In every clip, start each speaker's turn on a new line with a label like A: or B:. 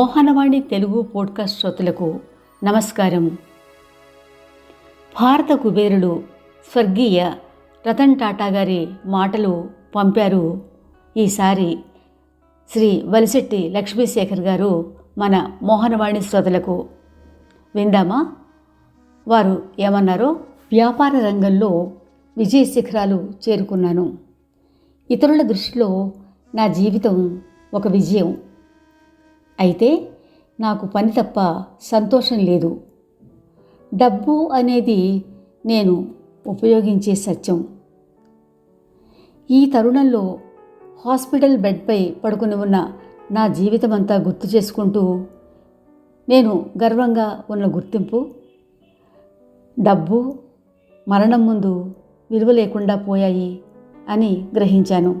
A: Mohanavani Telugu podcast శ్రోతలకు నమస్కారం. భారత కుబేరుడు స్వర్గీయ రతన్ టాటా గారి మాటలు పంపారు ఈసారి శ్రీ వలిశెట్టి లక్ష్మీశేఖర్ గారు మన మోహనవాణి శ్రోతలకు. విందామా? వారు ఏమన్నారో వ్యాపార రంగంలో విజయ శిఖరాలు చేరుకున్నాను. ఇతరుల దృష్టిలో నా జీవితం ఒక విజయం. అయితే నాకు పని తప్ప సంతోషం లేదు. డబ్బు అనేది నేను ఉపయోగించే సత్యం. ఈ తరుణంలో హాస్పిటల్ బెడ్పై పడుకుని ఉన్న నా జీవితం అంతా గుర్తు చేసుకుంటూ నేను గర్వంగా ఉన్న గుర్తింపు డబ్బు మరణం ముందు విలువ లేకుండా పోయాయి అని గ్రహించాను.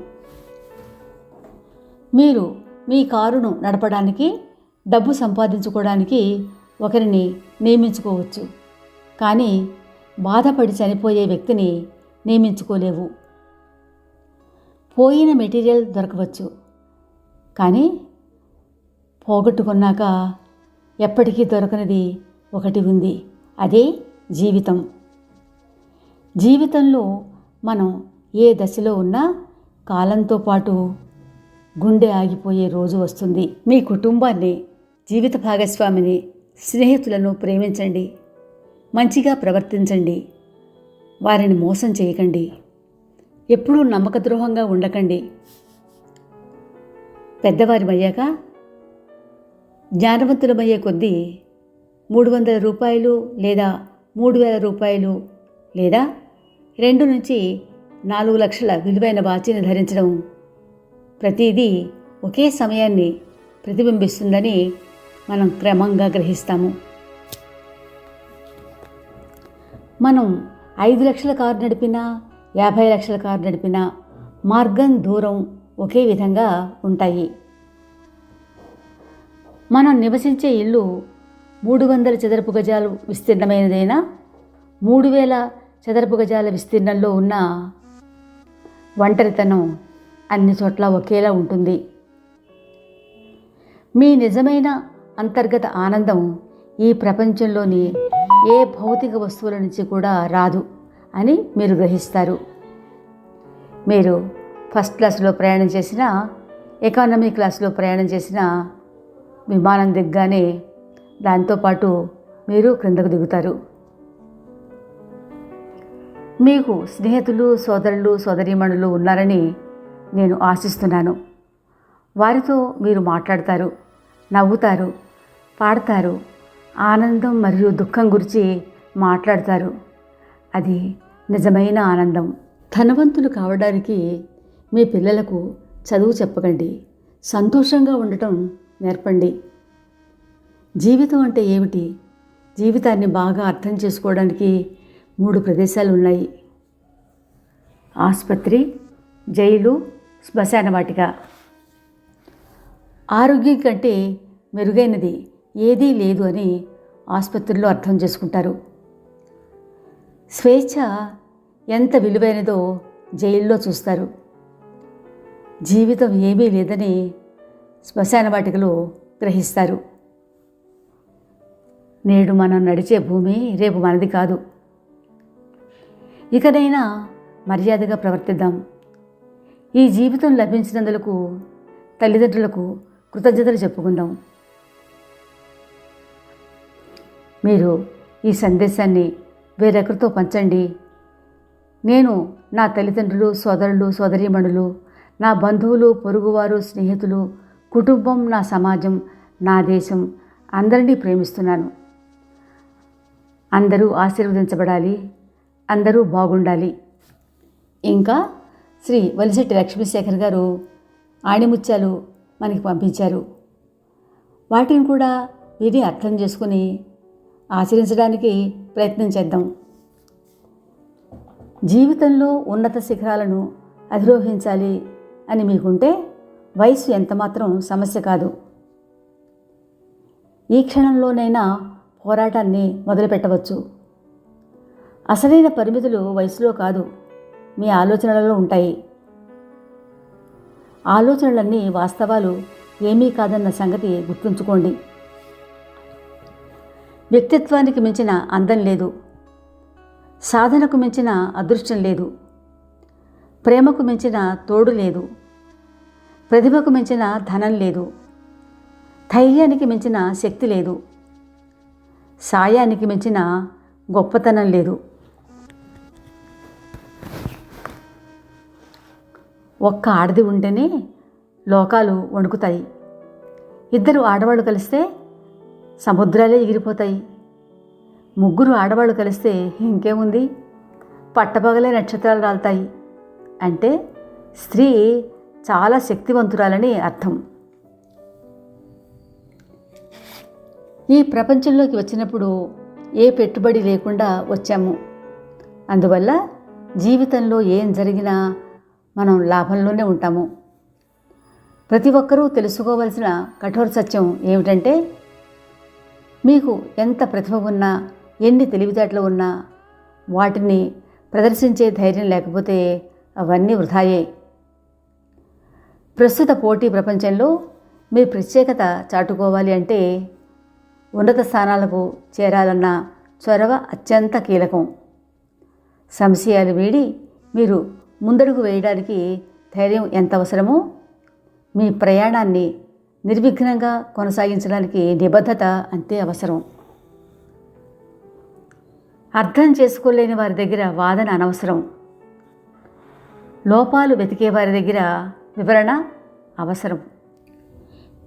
A: మీరు మీ కారును నడపడానికి డబ్బు సంపాదించుకోవడానికి ఒకరిని నియమించుకోవచ్చు. కానీ బాధపడి చనిపోయే వ్యక్తిని నియమించుకోలేవు. పోయిన మెటీరియల్ దొరకవచ్చు. కానీ పోగొట్టుకున్నాక ఎప్పటికీ దొరకనిది ఒకటి ఉంది. అదే జీవితం. జీవితంలో మనం ఏ దశలో ఉన్నా కాలంతో పాటు గుండె ఆగిపోయే రోజు వస్తుంది. మీ కుటుంబాన్ని జీవిత భాగస్వామిని స్నేహితులను ప్రేమించండి. మంచిగా ప్రవర్తించండి. వారిని మోసం చేయకండి. ఎప్పుడూ నమ్మకద్రోహంగా ఉండకండి. పెద్దవారిమయ్యాక జ్ఞానవంతులమయ్యే కొద్దీ మూడు వందల రూపాయలు లేదా మూడు వేల రూపాయలు లేదా రెండు నుంచి నాలుగు లక్షల విలువైన వాచిని ధరించడం ప్రతిదీ ఒకే సమయాన్ని ప్రతిబింబిస్తుందని మనం క్రమంగా గ్రహిస్తాము. మనం ఐదు లక్షల కారు నడిపినా యాభై లక్షల కారు నడిపినా మార్గం దూరం ఒకే విధంగా ఉంటాయి. మనం నివసించే ఇల్లు మూడు వందల చదరపు గజాలు విస్తీర్ణమైనదైనా? మూడు వేల చదరపు గజాల విస్తీర్ణంలో ఉన్న ఒంటరితనం అన్ని చోట్ల ఒకేలా ఉంటుంది. మీ నిజమైన అంతర్గత ఆనందం ఈ ప్రపంచంలోని ఏ భౌతిక వస్తువుల నుంచి కూడా రాదు అని మీరు గ్రహిస్తారు. మీరు ఫస్ట్ క్లాస్లో ప్రయాణం చేసిన ఎకానమీ క్లాస్లో ప్రయాణం చేసిన విమానం దిగ్గానే దాంతోపాటు మీరు క్రిందకు దిగుతారు. మీకు స్నేహితులు సోదరులు సోదరీమణులు ఉన్నారని నేను ఆశిస్తున్నాను. వారితో మీరు మాట్లాడతారు నవ్వుతారు పాడతారు ఆనందం మరియు దుఃఖం గురించి మాట్లాడతారు. అది నిజమైన ఆనందం. ధనవంతులు కావడానికి మీ పిల్లలకు చదువు చెప్పకండి సంతోషంగా ఉండటం నేర్పండి. జీవితం అంటే ఏమిటి? జీవితాన్ని బాగా అర్థం చేసుకోవడానికి మూడు ప్రదేశాలు ఉన్నాయి ఆసుపత్రి జైలు శ్మశాన వాటిక ఆరోగ్యం కంటే మెరుగైనది ఏదీ లేదు అని ఆసుపత్రిలో అర్థం చేసుకుంటారు. స్వేచ్ఛ ఎంత విలువైనదో జైల్లో చూస్తారు. జీవితం ఏమీ లేదని శ్మశాన వాటికలో గ్రహిస్తారు. నేడు మనం నడిచే భూమి రేపు మనది కాదు. ఇకనైనా మర్యాదగా ప్రవర్తిద్దాం. ఈ జీవితం లభించినందులకు తల్లిదండ్రులకు కృతజ్ఞతలు చెప్పుకుందాం. మీరు ఈ సందేశాన్ని వేరొకరితో పంచండి. నేను నా తల్లిదండ్రులు సోదరులు సోదరీమణులు నా బంధువులు పొరుగువారు స్నేహితులు కుటుంబం నా సమాజం నా దేశం అందరినీ ప్రేమిస్తున్నాను. అందరూ ఆశీర్వదించబడాలి. అందరూ బాగుండాలి. ఇంకా శ్రీ వలిశెట్టి లక్ష్మీశేఖర్ గారు ఆణిముత్యాలు మనకి పంపించారు. వాటిని కూడా విని అర్థం చేసుకుని ఆచరించడానికి ప్రయత్నం చేద్దాం. జీవితంలో ఉన్నత శిఖరాలను అధిరోహించాలి అని మీకుంటే వయసు ఎంతమాత్రం సమస్య కాదు. ఈ క్షణంలోనైనా పోరాటాన్ని మొదలుపెట్టవచ్చు. అసలైన పరిమితులు వయసులో కాదు. మీ ఆలోచనలలో ఉంటాయి. ఆలోచనలన్నీ వాస్తవాలు ఏమీ కాదన్న సంగతి గుర్తుంచుకోండి. వ్యక్తిత్వానికి మించిన అందం లేదు. సాధనకు మించిన అదృష్టం లేదు. ప్రేమకు మించిన తోడు లేదు. ప్రతిభకు మించిన ధనం లేదు. ధైర్యానికి మించిన శక్తి లేదు. సాయానికి మించిన గొప్పతనం లేదు. ఒక్క ఆడది ఉంటేనే లోకాలు వణుకుతాయి. ఇద్దరు ఆడవాళ్ళు కలిస్తే సముద్రాలే ఎగిరిపోతాయి. ముగ్గురు ఆడవాళ్ళు కలిస్తే ఇంకేముంది? పట్టపగలే నక్షత్రాలు రాలుతాయి. అంటే స్త్రీ చాలా శక్తివంతురాలని అర్థం. ఈ ప్రపంచంలోకి వచ్చినప్పుడు ఏ పెట్టుబడి లేకుండా వచ్చాము. అందువల్ల జీవితంలో ఏం జరిగినా మనం లాభంలోనే ఉంటాము. ప్రతి ఒక్కరూ తెలుసుకోవలసిన కఠోర సత్యం ఏమిటంటే మీకు ఎంత ప్రతిభ ఉన్నా ఎన్ని తెలివితేటలు ఉన్నా వాటిని ప్రదర్శించే ధైర్యం లేకపోతే అవన్నీ వృధాయే. ప్రస్తుత పోటీ ప్రపంచంలో మీ ప్రత్యేకత చాటుకోవాలి అంటే ఉన్నత స్థానాలకు చేరాలన్న చొరవ అత్యంత కీలకం. సంశయాలు వీడి మీరు ముందడుగు వేయడానికి ధైర్యం ఎంత అవసరమో మీ ప్రయాణాన్ని నిర్విఘ్నంగా కొనసాగించడానికి నిబద్ధత అంతే అవసరం. అర్థం చేసుకోలేని వారి దగ్గర వాదన అనవసరం. లోపాలు వెతికే వారి దగ్గర వివరణ అవసరం.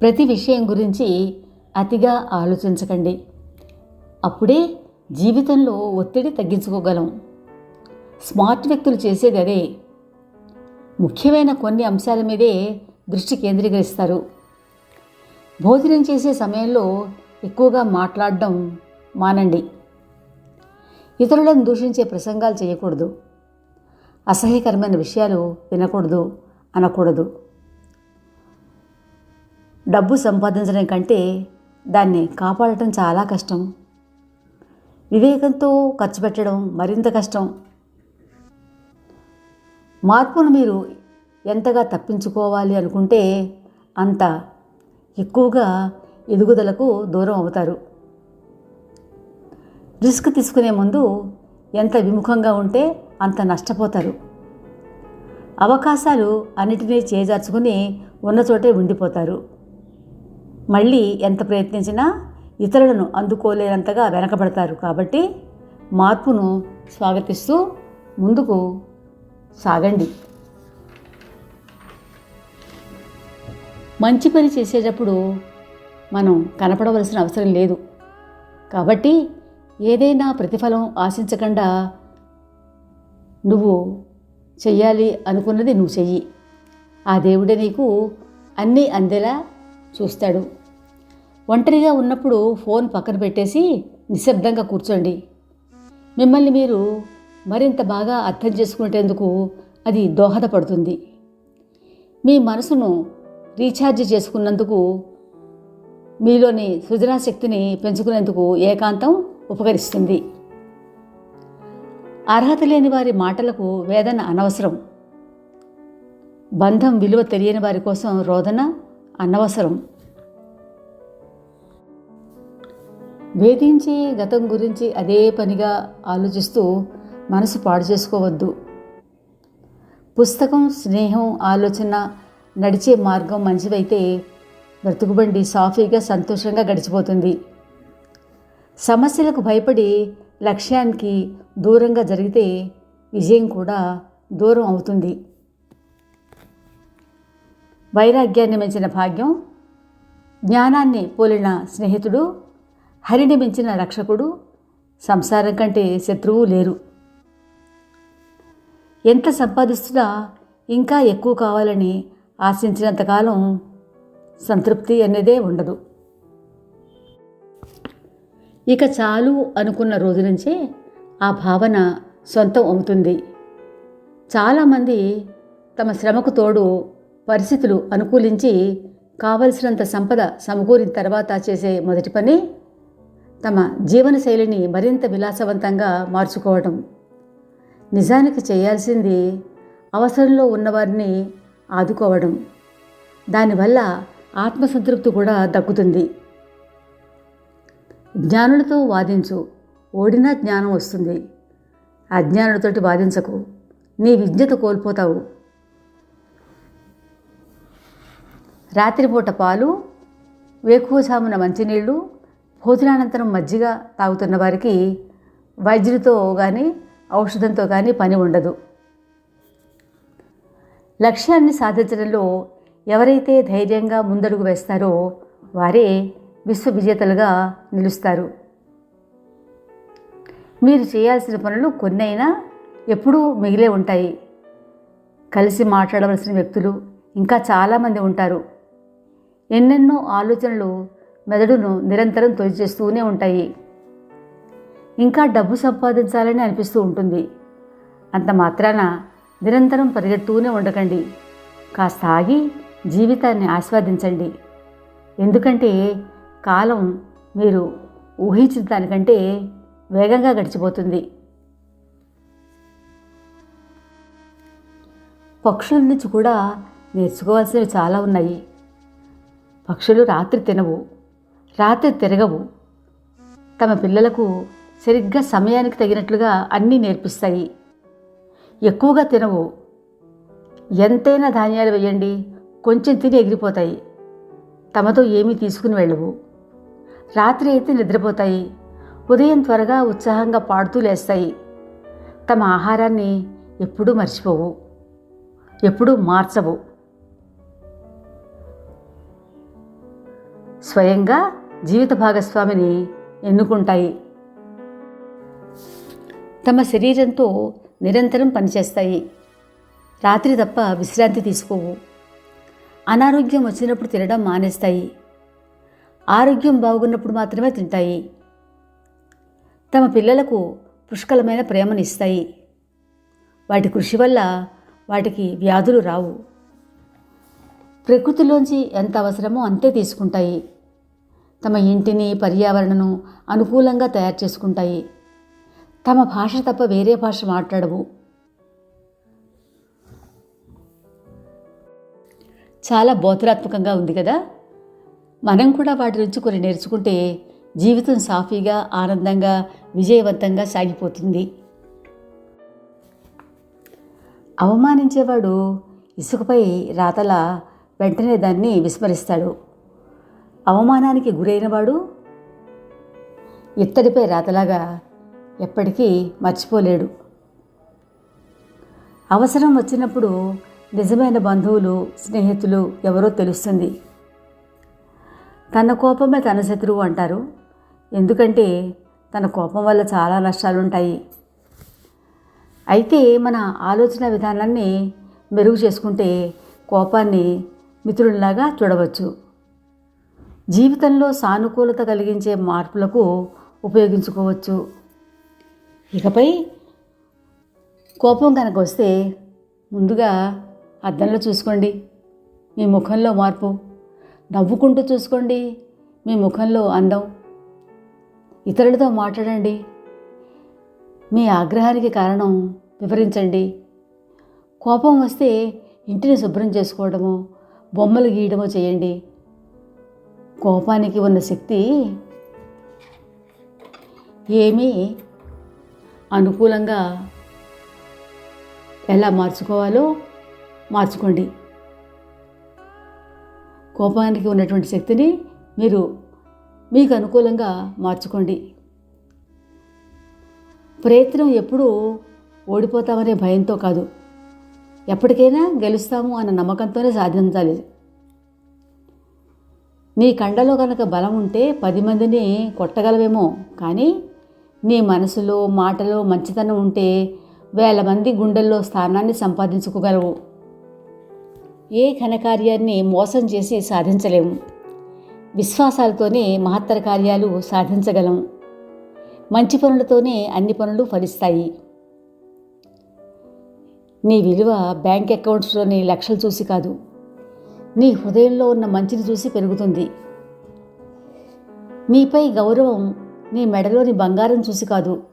A: ప్రతి విషయం గురించి అతిగా ఆలోచించకండి. అప్పుడే జీవితంలో ఒత్తిడి తగ్గించుకోగలం. స్మార్ట్ వ్యక్తులు చేసేది అదే ముఖ్యమైన కొన్ని అంశాల మీదే దృష్టి కేంద్రీకరిస్తారు. భోజనం చేసే సమయంలో ఎక్కువగా మాట్లాడడం మానండి. ఇతరులను దూషించే ప్రసంగాలు చేయకూడదు. అసహ్యకరమైన విషయాలు వినకూడదు అనకూడదు. డబ్బు సంపాదించడం కంటే దాన్ని కాపాడటం చాలా కష్టం. వివేకంతో ఖర్చు పెట్టడం మరింత కష్టం. మార్పును మీరు ఎంతగా తప్పించుకోవాలి అనుకుంటే అంత ఎక్కువగా ఎదుగుదలకు దూరం అవుతారు. రిస్క్ తీసుకునే ముందు ఎంత విముఖంగా ఉంటే అంత నష్టపోతారు. అవకాశాలు అన్నిటినీ చేజార్చుకుని ఉన్న చోటే ఉండిపోతారు. మళ్ళీ ఎంత ప్రయత్నించినా ఇతరులను అందుకోలేనంతగా వెనకబడతారు కాబట్టి మార్పును స్వాగతిస్తూ ముందుకు సాగండి. మంచి పని చేసేటప్పుడు మనం కనపడవలసిన అవసరం లేదు. కాబట్టి ఏదైనా ప్రతిఫలం ఆశించకుండా నువ్వు చెయ్యాలి అనుకున్నది నువ్వు చెయ్యి. ఆ దేవుడే నీకు అన్నీ అందేలా చూస్తాడు. ఒంటరిగా ఉన్నప్పుడు ఫోన్ పక్కన పెట్టేసి నిశ్శబ్దంగా కూర్చోండి. మిమ్మల్ని మీరు మరింత బాగా అర్థం చేసుకునేందుకు అది దోహదపడుతుంది. మీ మనసును రీఛార్జ్ చేసుకున్నందుకు మీలోని సృజనాశక్తిని పెంచుకునేందుకు ఏకాంతం ఉపకరిస్తుంది. అర్హత లేని వారి మాటలకు వేదన అనవసరం. బంధం విలువ తెలియని వారి కోసం రోదన అనవసరం. వేధించే గతం గురించి అదే పనిగా ఆలోచిస్తూ మనసు పాడు చేసుకోవద్దు. పుస్తకం స్నేహం ఆలోచన నడిచే మార్గం మంచివైతే బ్రతుకుబండి సాఫీగా సంతోషంగా గడిచిపోతుంది. సమస్యలకు భయపడి లక్ష్యానికి దూరంగా జరిగితే విజయం కూడా దూరం అవుతుంది. వైరాగ్యాన్ని మించిన భాగ్యం జ్ఞానాన్ని పోలిన స్నేహితుడు హరిని మించిన రక్షకుడు సంసారం కంటే శత్రువు లేరు. ఎంత సంపాదిస్తున్నా ఇంకా ఎక్కువ కావాలని ఆశించినంతకాలం సంతృప్తి అనేదే ఉండదు. ఇక చాలు అనుకున్న రోజు నుంచే ఆ భావన సొంతం అవుతుంది. చాలామంది తమ శ్రమకు తోడు పరిస్థితులు అనుకూలించి కావలసినంత సంపద సమకూరిన తర్వాత చేసే మొదటి పని తమ జీవనశైలిని మరింత విలాసవంతంగా మార్చుకోవడం నిజానికి చేయాల్సింది అవసరంలో ఉన్నవారిని ఆదుకోవడం. దానివల్ల ఆత్మసంతృప్తి కూడా దక్కుతుంది. జ్ఞానులతో వాదించు. ఓడినా జ్ఞానం వస్తుంది. అజ్ఞానులతోటి వాదించకు. నీ విజ్ఞత కోల్పోతావు. రాత్రిపూట పాలు వేకువజామున మంచినీళ్ళు భోజనానంతరం మజ్జిగ తాగుతున్న వారికి వైద్యులతో కానీ ఔషధంతో కానీ పని ఉండదు. లక్ష్యాన్ని సాధించడంలో ఎవరైతే ధైర్యంగా ముందడుగు వేస్తారో వారే విశ్వ విజేతలుగా నిలుస్తారు. మీరు చేయాల్సిన పనులు కొన్నైనా ఎప్పుడూ మిగిలే ఉంటాయి. కలిసి మాట్లాడవలసిన వ్యక్తులు ఇంకా చాలామంది ఉంటారు. ఎన్నెన్నో ఆలోచనలు మెదడును నిరంతరం తొలిచేస్తూనే ఉంటాయి. ఇంకా డబ్బు సంపాదించాలని అనిపిస్తూ ఉంటుంది. అంత మాత్రాన నిరంతరం పరిగెడుతూనే ఉండకండి. కాస్త ఆగి జీవితాన్ని ఆస్వాదించండి. ఎందుకంటే కాలం మీరు ఊహించిన దానికంటే వేగంగా గడిచిపోతుంది. పక్షుల నుంచి కూడా నేర్చుకోవాల్సినవి చాలా ఉన్నాయి. పక్షులు రాత్రి తినవు. రాత్రి తిరగవు. తమ పిల్లలకు సరిగ్గా సమయానికి తగినట్లుగా అన్నీ నేర్పిస్తాయి. ఎక్కువగా తినవు. ఎంతైనా ధాన్యాలు వేయండి. కొంచెం తిని ఎగిరిపోతాయి. తమతో ఏమీ తీసుకుని వెళ్ళవు. రాత్రి అయితే నిద్రపోతాయి. ఉదయం త్వరగా ఉత్సాహంగా పాడుతూ లేస్తాయి. తమ ఆహారాన్ని ఎప్పుడూ మర్చిపోవు. ఎప్పుడూ మార్చవు. స్వయంగా జీవిత భాగస్వామిని ఎన్నుకుంటాయి. తమ శరీరంతో నిరంతరం పనిచేస్తాయి. రాత్రి తప్ప విశ్రాంతి తీసుకోవు. అనారోగ్యం వచ్చినప్పుడు తినడం మానేస్తాయి. ఆరోగ్యం బాగున్నప్పుడు మాత్రమే తింటాయి. తమ పిల్లలకు పుష్కలమైన ప్రేమనిస్తాయి. వాటి కృషి వల్ల వాటికి వ్యాధులు రావు. ప్రకృతిలోంచి ఎంత అవసరమో అంతే తీసుకుంటాయి. తమ ఇంటిని పర్యావరణను అనుకూలంగా తయారు చేసుకుంటాయి. తమ భాష తప్ప వేరే భాష మాట్లాడవు. చాలా బోధనాత్మకంగా ఉంది కదా? మనం కూడా వాటి నుంచి కొన్ని నేర్చుకుంటే జీవితం సాఫీగా ఆనందంగా విజయవంతంగా సాగిపోతుంది. అవమానించేవాడు ఇసుకపై రాతల వెంటనే దాన్ని విస్మరిస్తాడు. అవమానానికి గురైనవాడు ఇత్తడిపై రాతలాగా ఎప్పటికీ మర్చిపోలేడు. అవసరం వచ్చినప్పుడు నిజమైన బంధువులు స్నేహితులు ఎవరో తెలుస్తుంది. తన కోపమే తన శత్రువు అంటారు. ఎందుకంటే తన కోపం వల్ల చాలా నష్టాలుంటాయి. అయితే మన ఆలోచన విధానాన్ని మెరుగు చేసుకుంటే కోపాన్ని మిత్రుల్లాగా చూడవచ్చు. జీవితంలో సానుకూలత కలిగించే మార్పులకు ఉపయోగించుకోవచ్చు. ఇకపై కోపం కనుక వస్తే ముందుగా అద్దంలో చూసుకోండి. మీ ముఖంలో మార్పు. నవ్వుకుంటూ చూసుకోండి. మీ ముఖంలో అందం. ఇతరులతో మాట్లాడండి. మీ ఆగ్రహానికి కారణం వివరించండి. కోపం వస్తే ఇంటిని శుభ్రం చేసుకోవడమో బొమ్మలు గీయడమో చేయండి. కోపానికి ఉన్న శక్తి ఏమీ అనుకూలంగా ఎలా మార్చుకోవాలో మార్చుకోండి. కోపానికి ఉన్నటువంటి శక్తిని మీరు మీకు అనుకూలంగా మార్చుకోండి. ప్రయత్నం ఎప్పుడూ ఓడిపోతామనే భయంతో కాదు. ఎప్పటికైనా గెలుస్తాము అన్న నమ్మకంతోనే సాధించాలి. నీ కండలో కనుక బలం ఉంటే పది మందిని కొట్టగలవేమో కానీ నీ మనసులో మాటలో మంచితనం ఉంటే వేల మంది గుండెల్లో స్థానాన్ని సంపాదించుకోగలవు. ఏ ఘనకార్యాన్ని మోసం చేసి సాధించలేము. విశ్వాసాలతోనే మహత్తర కార్యాలు సాధించగలం. మంచి పనులతోనే అన్ని పనులు ఫలిస్తాయి. నీ విలువ బ్యాంక్ అకౌంట్స్లోని లక్షలు చూసి కాదు నీ హృదయంలో ఉన్న మంచిని చూసి పెరుగుతుంది. నీపై గౌరవం నీ మెడలోని బంగారం చూసి కాదు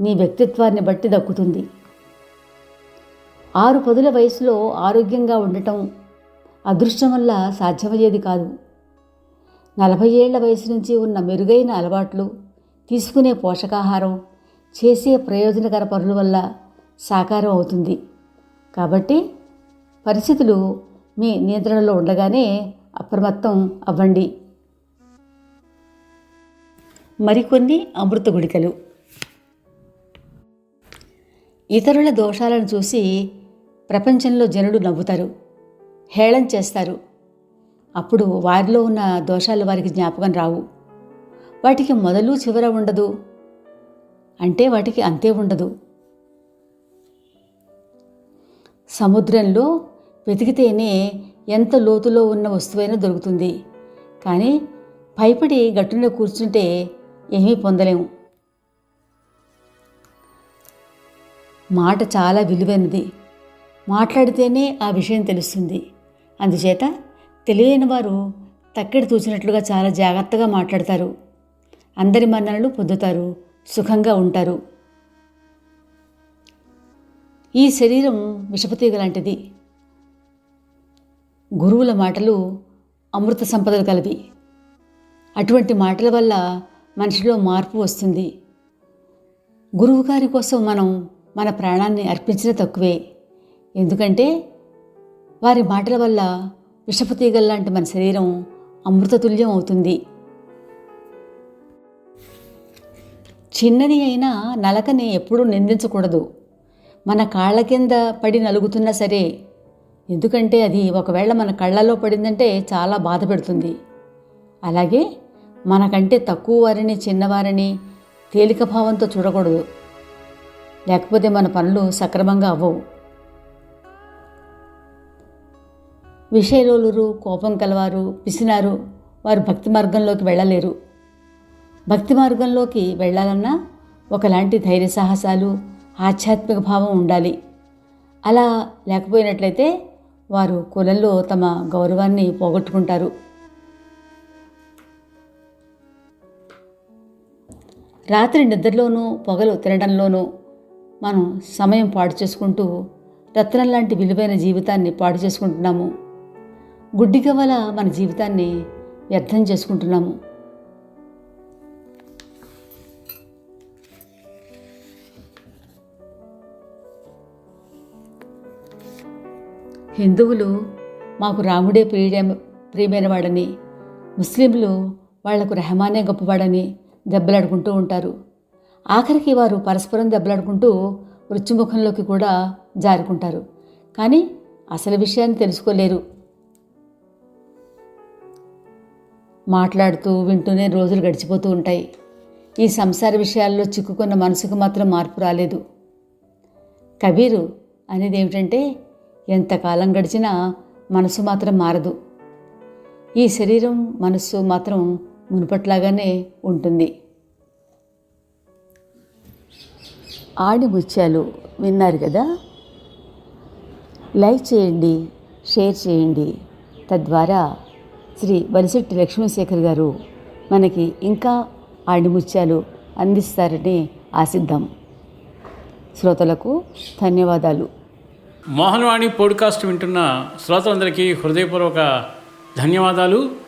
A: నీ వ్యక్తిత్వాన్ని బట్టి దక్కుతుంది. ఆరు పదుల వయసులో ఆరోగ్యంగా ఉండటం అదృష్టం వల్ల సాధ్యమయ్యేది కాదు. నలభై ఏళ్ళ వయసు నుంచి ఉన్న మెరుగైన అలవాట్లు తీసుకునే పోషకాహారం చేసే ప్రయోజనకర పనుల వల్ల సాకారం అవుతుంది. కాబట్టి పరిస్థితులు మీ నియంత్రణలో ఉండగానే అప్రమత్తం అవ్వండి. మరికొన్ని అమృత గుళికలు. ఇతరుల దోషాలను చూసి ప్రపంచంలో జనుడు నవ్వుతారు హేళం చేస్తారు. అప్పుడు వారిలో ఉన్న దోషాలు వారికి జ్ఞాపకం రావు. వాటికి మొదలు చివర ఉండదు అంటే వాటికి అంతే ఉండదు. సముద్రంలో వెతికితేనే ఎంత లోతులో ఉన్న వస్తువైనా దొరుకుతుంది. కానీ భయపడి గట్టున కూర్చుంటే ఏమీ పొందలేము. మాట చాలా విలువైనది. మాట్లాడితేనే ఆ విషయం తెలుస్తుంది. అందుచేత తెలియని వారు తక్కిడి తూచినట్లుగా చాలా జాగ్రత్తగా మాట్లాడతారు. అందరి మన్ననలు పొందుతారు. సుఖంగా ఉంటారు. ఈ శరీరం విషపతీగ లాంటిది. గురువుల మాటలు అమృత సంపదలు కలవి. అటువంటి మాటల వల్ల మనిషిలో మార్పు వస్తుంది. గురువుగారి కోసం మనం మన ప్రాణాన్ని అర్పించిన తక్కువే. ఎందుకంటే వారి మాటల వల్ల విషపతీగల్లాంటి మన శరీరం అమృతతుల్యం అవుతుంది. చిన్నది అయినా నలకని ఎప్పుడూ నిందించకూడదు. మన కాళ్ళ కింద పడి నలుగుతున్నా సరే ఎందుకంటే అది ఒకవేళ మన కళ్ళలో పడిందంటే చాలా బాధ పెడుతుంది. అలాగే మనకంటే తక్కువ వారిని చిన్నవారిని తేలిక భావంతో చూడకూడదు. లేకపోతే మన పనులు సక్రమంగా అవ్వవు. విషయలోలురు కోపం కలవారు పిసినారు వారు భక్తి మార్గంలోకి వెళ్ళలేరు. భక్తి మార్గంలోకి వెళ్ళాలన్నా ఒకలాంటి ధైర్య సాహసాలు ఆధ్యాత్మిక భావం ఉండాలి. అలా లేకపోయినట్లయితే వారు కులంలో తమ గౌరవాన్ని పోగొట్టుకుంటారు. రాత్రి నిద్రలోనూ పొగలు తినడంలోనూ మనం సమయం పాడు చేసుకుంటూ రత్నం లాంటి విలువైన జీవితాన్ని పాడు చేసుకుంటున్నాము. గుడ్డిగా వల్ల మన జీవితాన్ని వ్యర్థం చేసుకుంటున్నాము. హిందువులు మాకు రాముడే ప్రియ ప్రియమైన వాడని ముస్లింలు వాళ్ళకు రెహమానే గొప్పవాడని దెబ్బలాడుకుంటూ ఉంటారు. ఆఖరికి వారు పరస్పరం దెబ్బలాడుకుంటూ మృత్యుముఖంలోకి కూడా జారుకుంటారు. కానీ అసలు విషయాన్ని తెలుసుకోలేరు. మాట్లాడుతూ వింటూనే రోజులు గడిచిపోతూ ఉంటాయి. ఈ సంసార విషయాల్లో చిక్కుకున్న మనసుకు మాత్రం మార్పు రాలేదు. కబీరు అనేది ఏమిటంటే ఎంతకాలం గడిచినా మనసు మాత్రం మారదు. ఈ శరీరం మనస్సు మాత్రం మునుపట్లాగానే ఉంటుంది. ఆడి ముత్యాలు విన్నారు కదా? లైక్ చేయండి షేర్ చేయండి. తద్వారా శ్రీ వలిశెట్టి లక్ష్మీశేఖర్ గారు మనకి ఇంకా ఆడిముత్యాలు అందిస్తారని ఆశిద్దాం. శ్రోతలకు ధన్యవాదాలు.
B: మోహనవాణి పోడ్కాస్ట్ వింటున్న శ్రోతలందరికీ హృదయపూర్వక ధన్యవాదాలు.